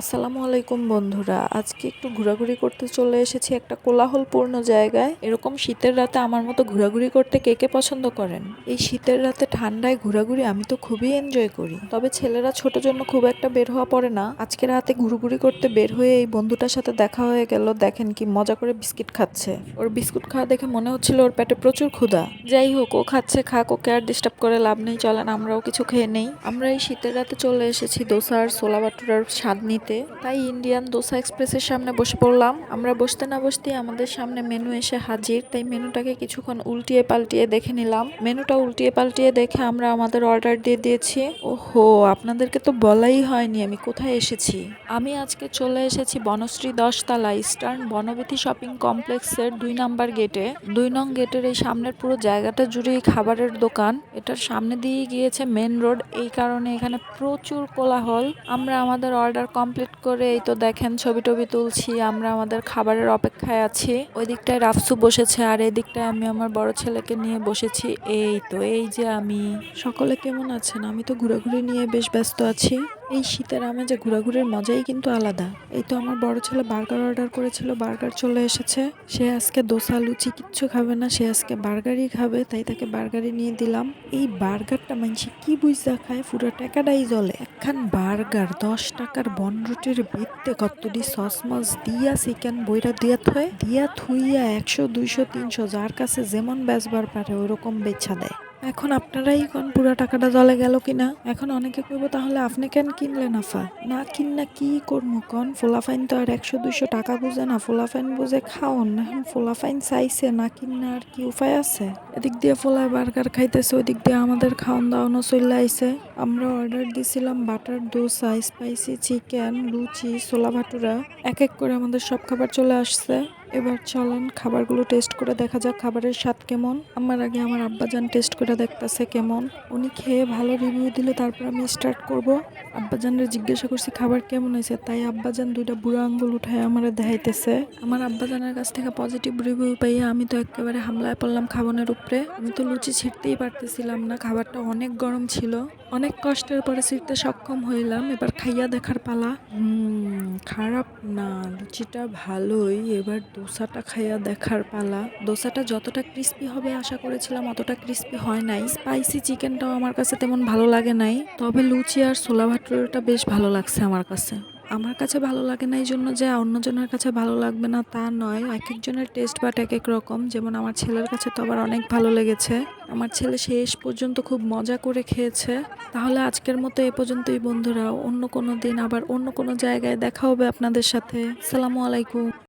আসসালামু আলাইকুম বন্ধুরা। আজকে একটু ঘোরাঘুরি করতে চলে এসেছি একটা কোলাহলপূর্ণ জায়গায়। এরকম শীতের রাতে আমার মতো ঘোরাঘুরি করতে কে কে পছন্দ করেন? এই শীতের রাতে ঠান্ডায় ঘোরাঘুরি আমি তো খুবই এনজয় করি। তবে ছেলেরা ছোট জন্য খুব একটা বের হওয়া পড়ে না। আজকে রাতে ঘুরঘুরি করতে বের হয়ে এই বন্ধুটার সাথে দেখা হয়ে গেল। দেখেন কি মজা করে বিস্কিট খাচ্ছে। ওর বিস্কুট খাওয়া দেখে মনে হচ্ছিল ওর পেটে প্রচুর ক্ষুধা। যাই হোক, ও খাচ্ছে, খাক ওকে আর ডিস্টার্ব করে লাভ নেই, চলেন আমরাও কিছু খেয়ে নেই। আমরা এই শীতের রাতে চলে এসেছি দোসার ছোলা বাটুরার স্বাদ নিতে। তাই ইন্ডিয়ান দোসা এক্সপ্রেসের সামনে বসে পড়লাম। আমরা বসতে না বসতে আমাদের সামনে মেনু এসে হাজির। তাই মেনুটাকে কিছুক্ষণ উল্টিয়ে পাল্টিয়ে দেখে নিলাম। মেনুটা উল্টিয়ে পাল্টিয়ে দেখে আমরা আমাদের অর্ডার দিয়ে দিয়েছি। ওহো, আপনাদেরকে তো বলাই হয়নি, আমি কোথায় এসেছি? আমি আজকে চলে এসেছি বনশ্রী দশতলা ইস্টার্ন বনবিথি শপিং কমপ্লেক্সের দুই নাম্বার গেটে। দুই নং গেটের এই সামনের পুরো জায়গাটা জুড়েই খাবারের দোকান। এটার সামনে দিয়ে গিয়েছে মেন রোড। এই কারণে এখানে প্রচুর কোলাহল। আমরা আমাদের অর্ডার কমপ্লিট করে এই তো দেখেন ছবি টবি তুলছি, আমরা আমাদের খাবারের অপেক্ষায় আছি। ওই দিকটায় রাফসু বসেছে আর এই দিকটায় আমি আমার বড় ছেলেকে নিয়ে বসেছি। এই তো, এই যে আমি। সকলে কেমন আছেন? আমি তো ঘুরে ঘুরে নিয়ে বেশ ব্যস্ত আছি। এই শীতের আমেজে ঘোরাঘুরির মজাই কিন্তু আলাদা। এই তো আমার বড় ছেলে বার্গার অর্ডার করেছিল, বার্গার চলে এসেছে। সে আজকে দোসা, লুচি কিচ্ছু খাবে না, সে আজকে বার্গারই খাবে, তাই তাকে বার্গারই নিয়ে দিলাম। এই বার্গারটা মানছি কি বুঝা খায়? পুরো টাকাটাই জলে। একখান বার্গার, দশ টাকার বন রুটির ভিত্তে কতটি সস মস দিয়া চিকেন বইরা দিয়া থয়ে, দিয়া থুইয়া একশো, দুইশো, তিনশো, যার কাছে যেমন বেচবার পারে ওরকম বেচা দেয়। এখন আপনারাই কোন পুরো টাকাটা জলে গেল কিনা? এখন অনেকে কইব, তাহলে আপনি কেন কিনলেন আফা? না কিন না কি করব কন? ফোলাফাইন তো আর একশো দুইশো টাকা বুঝে না ফোলাফাইন বুঝে খাওন। এখন ফোলাফাইন চাইছে, না কিন আর কি উপায় আছে? এদিক দিয়ে ফোলা বার্গার খাইতেছে, ওদিক দিয়ে আমাদের খাওন দাওয়ানো চলে আইছে। আমরা অর্ডার দিয়েছিলাম বাটার, দোসা, স্পাইসি, চিকেন, লুচি, ছোলা ভাটুরা। এক এক করে আমাদের সব খাবার চলে আসছে। এবার চলেন খাবারগুলো টেস্ট করে দেখা যাক খাবারের স্বাদ কেমন। আমার আগে আমার আব্বাজান টেস্ট করে দেখতেছে কেমন। উনি খেয়ে ভালো রিভিউ দিলে তারপর আমি স্টার্ট করব। আব্বাজানরে জিজ্ঞাসা করছি, খাবার কেমন হয়েছে? তাই আব্বাজান দুইটা বুড়ো আঙ্গুল উঠায় আমার দেখাইতেছে। আমার আব্বাজানের কাছ থেকে পজিটিভ রিভিউ পাইয়া আমি তো একেবারে হামলায় পড়লাম খাবারের উপরে। আমি তো লুচি ছিঁড়তেই পারতেছিলাম না, খাবারটা অনেক গরম ছিল। অনেক কষ্টের পরে ছিঁড়তে সক্ষম হইলাম। এবার খাইয়া দেখার পালা। খারাপ না, লুচিটা ভালোই। এবার দোসাটা খাইয়া দেখার পালা। দোসাটা যতটা ক্রিস্পি হবে আশা করেছিলাম, অতটা ক্রিস্পি হয় নাই। স্পাইসি চিকেনটাও আমার কাছে তেমন ভালো লাগে নাই। তবে লুচি আর ছোলা ভাটুরাটা বেশ ভালো লাগছে আমার কাছে। আমার কাছে ভালো লাগে না এই জন্য যে অন্যজনের কাছে ভালো লাগবে না তা নয়। এক একজনের টেস্ট বাট এক এক রকম। যেমন আমার ছেলের কাছে তো আবার অনেক ভালো লেগেছে। আমার ছেলে শেষ পর্যন্ত খুব মজা করে খেয়েছে। তাহলে আজকের মতো এ পর্যন্তই বন্ধুরা। অন্য কোনো দিন আবার অন্য কোনো জায়গায় দেখা হবে আপনাদের সাথে। সালামু আলাইকুম।